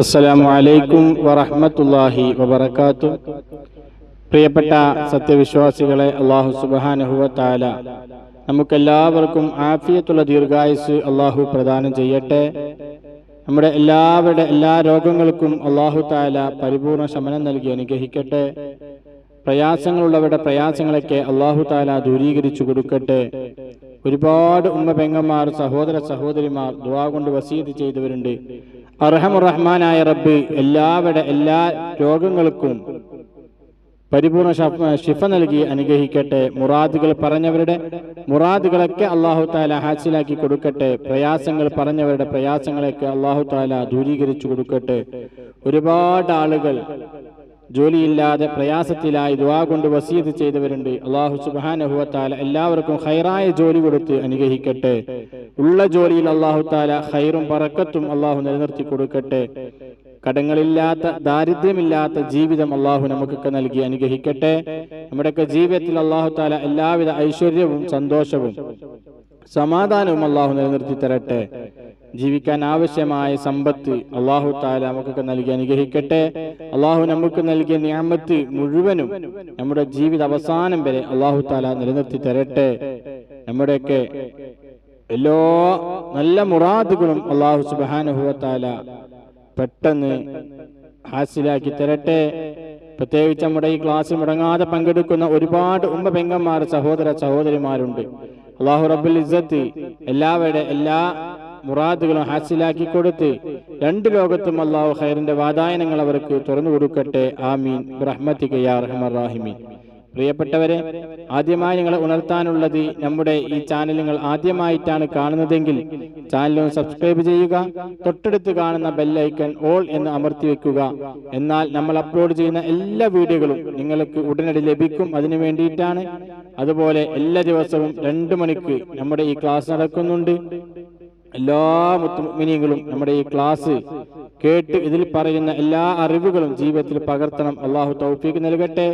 അസ്സലാമു അലൈക്കും വറഹ്മത്തുള്ളാഹി വബർക്കാത്തു പ്രിയപ്പെട്ട സത്യവിശ്വാസികളെ അള്ളാഹു സുബ്ഹാനഹു താല നമുക്കെല്ലാവർക്കും ആഫിയത്തുള്ള ദീർഘായുസ് അള്ളാഹു പ്രദാനം ചെയ്യട്ടെ. നമ്മുടെ എല്ലാവരുടെ എല്ലാ രോഗങ്ങൾക്കും അള്ളാഹു താല പരിപൂർണ ശമനം നൽകി അനുഗ്രഹിക്കട്ടെ. പ്രയാസങ്ങളുള്ളവരുടെ പ്രയാസങ്ങളൊക്കെ അള്ളാഹു താല ദൂരീകരിച്ചു കൊടുക്കട്ടെ. ഒരുപാട് ഉമ്മ പെങ്ങന്മാർ സഹോദര സഹോദരിമാർ ദുവാ കൊണ്ട് വസീത് ചെയ്തവരുണ്ട്. അർഹമുറഹ്മാനായ റബ്ബ് എല്ലാവരുടെ എല്ലാ രോഗങ്ങൾക്കും പരിപൂർണ ശിഫ നൽകി അനുഗ്രഹിക്കട്ടെ. മുറാദുകൾ പറഞ്ഞവരുടെ മുറാദുകളൊക്കെ അള്ളാഹു താല ഹാസിലാക്കി കൊടുക്കട്ടെ. പ്രയാസങ്ങൾ പറഞ്ഞവരുടെ പ്രയാസങ്ങളൊക്കെ അള്ളാഹു താല ദൂരീകരിച്ചു കൊടുക്കട്ടെ. ഒരുപാട് ആളുകൾ ജോലിയില്ലാതെ പ്രയാസത്തിലായി ദുവാ കൊണ്ട് വസീത് ചെയ്തവരുണ്ട്. അള്ളാഹു സുബാനഹുവത്താല എല്ലാവർക്കും ഹൈറായ ജോലി കൊടുത്ത് അനുഗ്രഹിക്കട്ടെ. ഉള്ള ജോലിയിൽ അള്ളാഹു താല ഹൈറും പറക്കത്തും അള്ളാഹു നിലനിർത്തി കൊടുക്കട്ടെ. കടങ്ങളില്ലാത്ത ദാരിദ്ര്യമില്ലാത്ത ജീവിതം അള്ളാഹു നമുക്കൊക്കെ നൽകി അനുഗ്രഹിക്കട്ടെ. നമ്മുടെയൊക്കെ ജീവിതത്തിൽ അള്ളാഹു താല എല്ലാവിധ ഐശ്വര്യവും സന്തോഷവും സമാധാനവും അള്ളാഹു നിലനിർത്തി തരട്ടെ. ജീവിക്കാൻ ആവശ്യമായ സമ്പത്ത് അള്ളാഹു താല നമുക്കൊക്കെ നൽകി അനുഗ്രഹിക്കട്ടെ. അള്ളാഹു നമുക്ക് നൽകിയ നിയമത്ത് മുഴുവനും നമ്മുടെ ജീവിത അവസാനം വരെ അള്ളാഹു താല നിലനിർത്തി തരട്ടെ. നമ്മുടെയൊക്കെ എല്ലാ നല്ല മുറാദുകളും അള്ളാഹു സുബാനുഭവത്താല പെട്ടെന്ന് ഹാസിലാക്കി തരട്ടെ. പ്രത്യേകിച്ച് നമ്മുടെ ഈ ക്ലാസ്സിൽ മുടങ്ങാതെ പങ്കെടുക്കുന്ന ഒരുപാട് ഉമ്മ പെങ്ങന്മാർ സഹോദര സഹോദരിമാരുണ്ട്. അള്ളാഹു റബുൽ ഇസത്ത് എല്ലാവരുടെ എല്ലാ മുറാദുകളും ഹാസിലാക്കി കൊടുത്ത് രണ്ട് ലോകത്തും അള്ളാഹു ഖൈറിന്റെ വാതായനങ്ങൾ അവർക്ക് തുറന്നു കൊടുക്കട്ടെ. ആമീൻ. റഹ്മത്തിക യാ റഹ്മർ റാഹിമീൻ. പ്രിയപ്പെട്ടവരെ ആദ്യമായി നിങ്ങളെ ഉണർത്താനുള്ളത് നമ്മുടെ ഈ ചാനൽ നിങ്ങൾ ആദ്യമായിട്ടാണ് കാണുന്നതെങ്കിൽ ചാനലും സബ്സ്ക്രൈബ് ചെയ്യുക തൊട്ടടുത്ത് കാണുന്ന ബെല്ലൈക്കൺ ഓൾ എന്ന് അമർത്തി വെക്കുക. എന്നാൽ നമ്മൾ അപ്ലോഡ് ചെയ്യുന്ന എല്ലാ വീഡിയോകളും നിങ്ങൾക്ക് ഉടനടി ലഭിക്കും. അതിനു വേണ്ടിയിട്ടാണ്. അതുപോലെ എല്ലാ ദിവസവും രണ്ട് മണിക്ക് നമ്മുടെ ഈ ക്ലാസ് നടക്കുന്നുണ്ട്. എല്ലാ മുത്തുമിനികളും നമ്മുടെ ഈ ക്ലാസ് കേട്ട് ഇതിൽ പറയുന്ന എല്ലാ അറിവുകളും ജീവിതത്തിൽ പകർത്തണം. അള്ളാഹു തൗഫീക്ക് നൽകട്ടെ.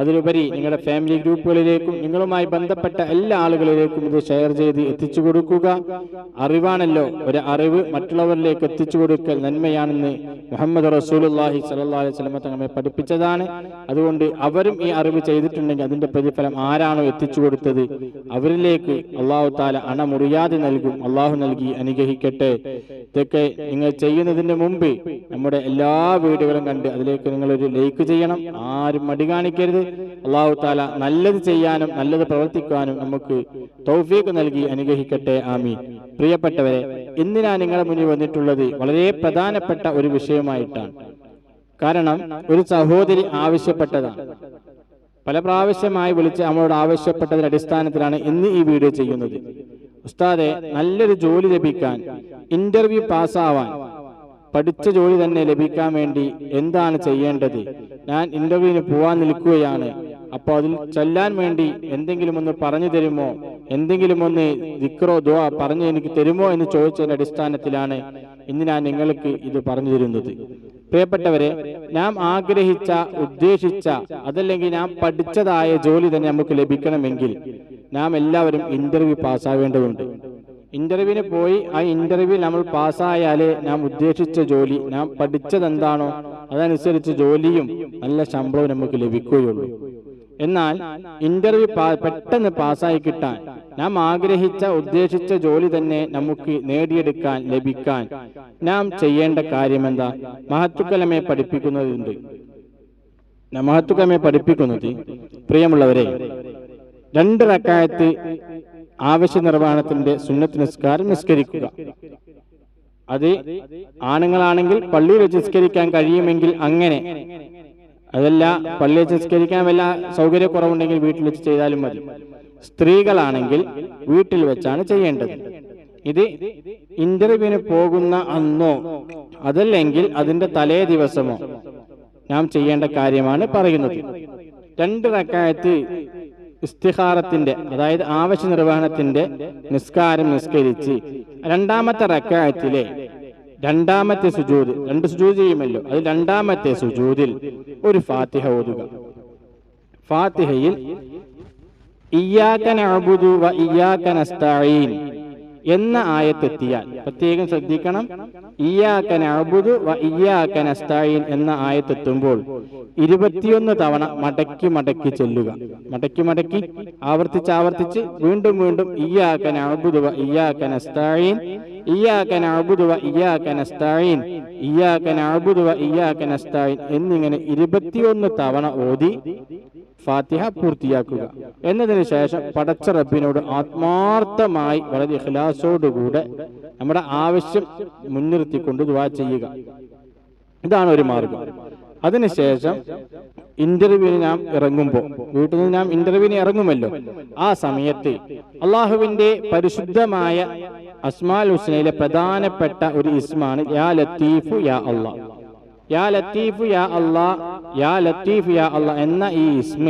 അതിലുപരി നിങ്ങളുടെ ഫാമിലി ഗ്രൂപ്പുകളിലേക്കും നിങ്ങളുമായി ബന്ധപ്പെട്ട എല്ലാ ആളുകളിലേക്കും ഇത് ഷെയർ ചെയ്ത് എത്തിച്ചു കൊടുക്കുക. അറിവാണല്ലോ ഒരു അറിവ് മറ്റുള്ളവരിലേക്ക് എത്തിച്ചു കൊടുക്കൽ നന്മയാണെന്ന് മുഹമ്മദ് റസൂലുള്ളാഹി സ്വല്ലല്ലാഹി അലൈഹി തങ്ങമ്മെ പഠിപ്പിച്ചതാണ്. അതുകൊണ്ട് അവരും ഈ അറിവ് ചെയ്തിട്ടുണ്ടെങ്കിൽ അതിന്റെ പ്രതിഫലം ആരാണോ എത്തിച്ചു കൊടുത്തത്? അവരിലേക്ക് അള്ളാഹു താല അണമുറിയാതെ നൽകും. അള്ളാഹു നൽകി അനുഗ്രഹിക്കട്ടെ. ഇതൊക്കെ നിങ്ങൾ ചെയ്യുന്നതിന് മുമ്പ് നമ്മുടെ എല്ലാ വീടുകളും കണ്ട് അതിലേക്ക് നിങ്ങൾ ഒരു ലൈക്ക് ചെയ്യണം. ആരും മടി കാണിക്കരുത്. അള്ളാഹു താല നല്ലത് ചെയ്യാനും നല്ലത് പ്രവർത്തിക്കാനും നമുക്ക് തൗഫീഖ് നൽകി അനുഗ്രഹിക്കട്ടെ. ആമീൻ. പ്രിയപ്പെട്ടവരെ ഇന്ന് നിങ്ങളെ മുന്നിൽ വന്നിട്ടുള്ളത് വളരെ പ്രധാനപ്പെട്ട ഒരു വിഷയമായിട്ടാണ്. കാരണം ഒരു സഹോദരി ആവശ്യപ്പെട്ടതാണ്. പല പ്രാവശ്യമായി വിളിച്ച് നമ്മളോട് ആവശ്യപ്പെട്ടതിന്റെ അടിസ്ഥാനത്തിലാണ് ഇന്ന് ഈ വീഡിയോ ചെയ്യുന്നത്. ഉസ്താദെ നല്ലൊരു ജോലി ലഭിക്കാൻ ഇന്റർവ്യൂ പാസ്സാവാൻ പഠിച്ച ജോലി തന്നെ ലഭിക്കാൻ വേണ്ടി എന്താണ് ചെയ്യേണ്ടത്? ഞാൻ ഇന്റർവ്യൂവിന് പോവാൻ നിൽക്കുകയാണ്. അപ്പോൾ അതിൽ ചൊല്ലാൻ വേണ്ടി എന്തെങ്കിലും ഒന്ന് പറഞ്ഞു തരുമോ? എന്തെങ്കിലും ഒന്ന് ദിക്രോ ദുആ പറഞ്ഞു എനിക്ക് തരുമോ എന്ന് ചോദിച്ചതിന്റെ അടിസ്ഥാനത്തിലാണ് ഇന്ന് ഞാൻ നിങ്ങൾക്ക് ഇത് പറഞ്ഞു തരുന്നത്. പ്രിയപ്പെട്ടവരെ നാം ആഗ്രഹിച്ച ഉദ്ദേശിച്ച അതല്ലെങ്കിൽ നാം പഠിച്ചതായ ജോലി തന്നെ നമുക്ക് ലഭിക്കണമെങ്കിൽ നാം എല്ലാവരും ഇന്റർവ്യൂ പാസ്സാവേണ്ടതുണ്ട് ഇന്റർവ്യൂവിന് പോയി ആ ഇന്റർവ്യൂ നമ്മൾ പാസ്സായാലേ നാം ഉദ്ദേശിച്ച ജോലി നാം പഠിച്ചതെന്താണോ അതനുസരിച്ച് ജോലിയും നല്ല ശമ്പളവും നമുക്ക് ലഭിക്കുകയുള്ളൂ. എന്നാൽ ഇന്റർവ്യൂ പെട്ടെന്ന് പാസ്സായി കിട്ടാൻ നാം ആഗ്രഹിച്ച ഉദ്ദേശിച്ച ജോലി തന്നെ നമുക്ക് നേടിയെടുക്കാൻ ലഭിക്കാൻ നാം ചെയ്യേണ്ട കാര്യം എന്താ മഹത്തുക്കലമെ പഠിപ്പിക്കുന്നതുണ്ട് മഹത്തുക്കലമെ പഠിപ്പിക്കുന്നത് പ്രിയമുള്ളവരെ രണ്ട് റക്കായത്ത് ആവശ്യ നിർവഹണത്തിന്റെ സുന്നത്ത് നിസ്കാരം നിസ്കരിക്കുക. അത് ആണുങ്ങളാണെങ്കിൽ പള്ളിയിൽ വെച്ച് നിസ്കരിക്കാൻ കഴിയുമെങ്കിൽ അങ്ങനെ അതല്ല പള്ളിയിൽ സംസ്കരിക്കാൻ വല്ല സൗകര്യക്കുറവുണ്ടെങ്കിൽ വീട്ടിൽ വെച്ച് ചെയ്താലും മതി. സ്ത്രീകളാണെങ്കിൽ വീട്ടിൽ വെച്ചാണ് ചെയ്യേണ്ടത്. ഇത് ഇന്റർവ്യൂവിന് പോകുന്ന അന്നോ അതല്ലെങ്കിൽ അതിന്റെ തലേ ദിവസമോ നാം ചെയ്യേണ്ട കാര്യമാണ് പറയുന്നത്. രണ്ട് റക്കായത്ത് ഇസ്തിഹാറത്തിന്റെ അതായത് ആവശ്യ നിർവഹണത്തിന്റെ നിസ്കാരം നിസ്കരിച്ച് രണ്ടാമത്തെ റക്കായത്തിലെ രണ്ടാമത്തെ സുജൂദ് രണ്ട് സുജൂദ് ചെയ്യുമല്ലോ. അത് രണ്ടാമത്തെ സുജൂദിൽ ഒരു ഫാത്തിഹ ഓതുക. ഫാത്തിഹയിൽ ഇയ്യാക അബുദു വ ഇയ്യാക നസ്തഈൻ എന്ന ആയത്തെത്തിയാൽ പ്രത്യേകം ശ്രദ്ധിക്കണം. ഇയാക്കൻ അബുദു വ ഇയ്യാക്കൻ അസ്തായിൻ എന്ന ആയത്തെത്തുമ്പോൾ ഇരുപത്തിയൊന്ന് തവണ മടക്കി മടക്കി ചെല്ലുക. മടക്കി മടക്കി ആവർത്തിച്ച് ആവർത്തിച്ച് വീണ്ടും വീണ്ടും ഇയാക്കൻ അബുദു വ ഇയ്യാക്കൻ അസ്തായിൻ ഇയാക്കൻ അബുദു വ ഇയ്യാക്കൻ അസ്തായിൻ ഇയാക്കൻ അബുദു വ ഇയ്യാക്കൻ അസ്തായിൻ എന്നിങ്ങനെ ഇരുപത്തിയൊന്ന് തവണ ഓതി. ഫാത്തിഹ പൂർത്തിയാക്കുക. എന്നതിന് ശേഷം പടച്ച റബ്ബിനോട് ആത്മാർത്ഥമായി വളരെ ഇഖ്ലാസോടുകൂടെ നമ്മുടെ ആവശ്യം മുൻനിർത്തിക്കൊണ്ട് ദുവാ ചെയ്യുക. ഇതാണ് ഒരു മാർഗം. അതിനുശേഷം ഇന്റർവ്യൂവിന് നാം ഇറങ്ങുമ്പോൾ വീട്ടിൽ നിന്ന് നാം ഇന്റർവ്യൂവിന് ഇറങ്ങുമല്ലോ. ആ സമയത്ത് അള്ളാഹുവിന്റെ പരിശുദ്ധമായ അസ്മാൽ ഹുസ്നയിലെ പ്രധാനപ്പെട്ട ഒരു ഇസ്മാണ് യാ ലത്തീഫു യാ അള്ളാ. യാ ലത്തീഫു യാ അള്ളാ യാ ലത്തീഫ് യാ അള്ള എന്ന ഈ ഇസ്മ.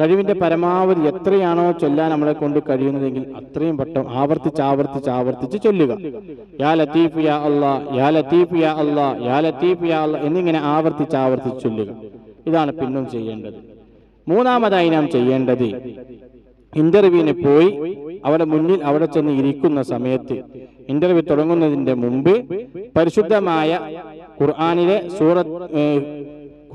കഴിവിന്റെ പരമാവധി എത്രയാണോ ചൊല്ലാൻ നമ്മളെ കൊണ്ട് കഴിയുന്നതെങ്കിൽ അത്രയും വട്ടം ആവർത്തിച്ച് ആവർത്തിച്ച് ആവർത്തിച്ച് ചൊല്ലുക. യാ ലത്തീഫ് യാ അല്ല യാ ലത്തീഫ് യാ അല്ല യാ ലത്തീഫ് യാ അല്ല എന്നിങ്ങനെ ആവർത്തിച്ച് ആവർത്തിച്ച് ചൊല്ലുക. ഇതാണ് പിന്നും ചെയ്യേണ്ടത്. മൂന്നാമതായി നാം ചെയ്യേണ്ടത് ഇന്റർവ്യൂവിന് പോയി അവിടെ മുന്നിൽ അവിടെ ചെന്ന് ഇരിക്കുന്ന സമയത്ത് ഇന്റർവ്യൂ തുടങ്ങുന്നതിന്റെ മുമ്പ് പരിശുദ്ധമായ ഖുർആാനിലെ സൂറത്ത്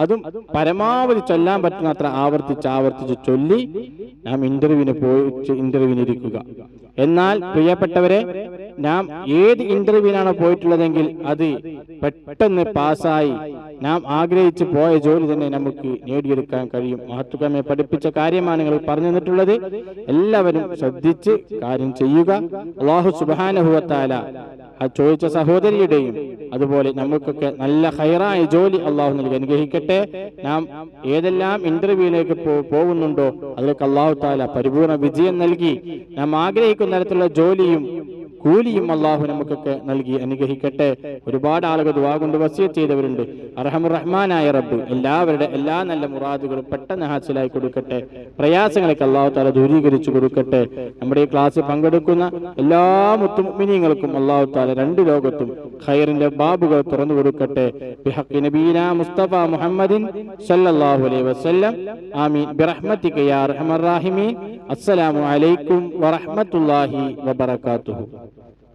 അതും പരമാവധി ചൊല്ലാൻ പറ്റുന്ന അത്ര ആവർത്തിച്ച് ആവർത്തിച്ച് ചൊല്ലി നാം ഇന്റർവ്യൂവിന് പോയി ഇന്റർവ്യൂവിന് ഇരിക്കുക എന്നാൽ പ്രിയപ്പെട്ടവരെ നാം ഏത് ഇന്റർവ്യൂവിനാണ് പോയിട്ടുള്ളതെങ്കിൽ അത് പെട്ടെന്ന് പാസ്സായി നാം ആഗ്രഹിച്ച് പോയ ജോലി തന്നെ നമുക്ക് നേടിയെടുക്കാൻ കഴിയും. മഹത്വകമെ പഠിപ്പിച്ച കാര്യമാണ് നിങ്ങൾ പറഞ്ഞു തന്നിട്ടുള്ളത്. എല്ലാവരും ശ്രദ്ധിച്ച് കാര്യം ചെയ്യുക. അള്ളാഹു സുബാനഹുവത്താല ആ ചോദിച്ച സഹോദരിയുടെയും അതുപോലെ നമുക്കൊക്കെ നല്ല ഹൈറായ ജോലി അള്ളാഹു നൽകി. അനുഗ്രഹിക്കട്ടെ. നാം ഏതെല്ലാം ഇന്റർവ്യൂവിലേക്ക് പോകുന്നുണ്ടോ അതിലേക്ക് അള്ളാഹു താല പരിപൂർണ വിജയം നൽകി. നാം ആഗ്രഹിക്കുന്ന തരത്തിലുള്ള ജോലിയും കൂലിയും അള്ളാഹു നമുക്കൊക്കെ നൽകി അനുഗ്രഹിക്കട്ടെ. ഒരുപാട് ആളുകൾ ദുവാ കൊണ്ട് വസിയത്ത് ചെയ്തവരുണ്ട്. അർഹമുർ റഹ്മാനായ റബ്ബ് എല്ലാവരുടെ എല്ലാ നല്ല മുറാദുകളും പെട്ടെന്ന് ഹാസിലായി കൊടുക്കട്ടെ. പ്രയാസങ്ങളൊക്കെ അള്ളാഹു താല ദൂരീകരിച്ചു കൊടുക്കട്ടെ. നമ്മുടെ ഈ ക്ലാസ്സിൽ പങ്കെടുക്കുന്ന എല്ലാ മുത്തുമിനിയങ്ങൾക്കും അള്ളാഹു താല രണ്ട് ലോകത്തും ഖൈറിന്റെ ബാബുകൾ തുറന്നു കൊടുക്കട്ടെ. ബിഹഖി നബീന മുസ്തഫ മുഹമ്മദിൻ അലൈഹി വസല്ലം. ആമീൻ. ബിറഹ്മതിക അർഹമർ അസ്സലാമു അലൈക്കും വറഹ്മത്തുള്ളാഹി വബറകാതുഹു.